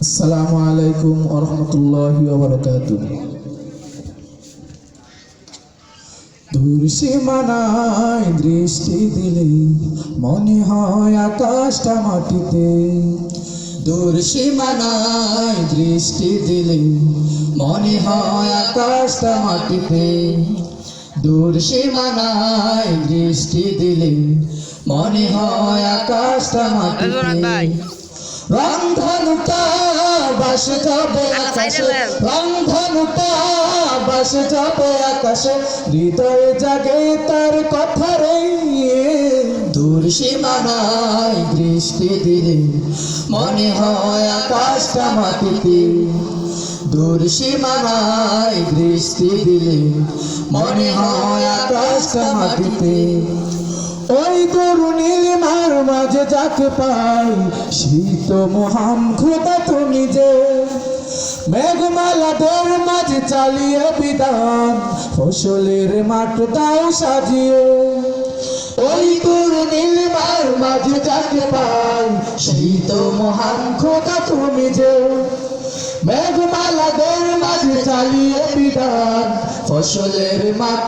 আসসালামু আলাইকুম ওরহমতুল্লাহি ওবরাকাতুহ দূর সীমানায় দৃষ্টি দিলে মনে হয় আকাশটা মাটিতে। দূর সীমানায় দৃষ্টি দিলে মনে হয় আকাশটা মাটিতে। দূর সীমানায় দৃষ্টি দিলে মনে হয় আকাশটা মাটিতে। রংধনুটা বাস যাবে আকাশে। রংধনুটা বাস যাবে আকাশে। হৃদয়ে জাগে তার কথা রে। দূর সীমানায় দৃষ্টি দিলে মনে হয় আকাশটা মাটিতে। দূর সীমানায় দৃষ্টি দিলে মনে হয় আকাশটা মাটিতে। ওই তরু নীলিমার মাঝে যাকে পাই শীত মহান খোদা তুমি যে। মেঘমালাদের মাঝে চালিয়ে বিধান ফসলের মাঠ দাও সাজিয়ে। ওই তরু নীলিমার মাঝে যাকে পাই শীত মহান খোদা তুমি যে। মেঘমালাদের মাঝে চালিয়ে বিধান ফসলের মাঠ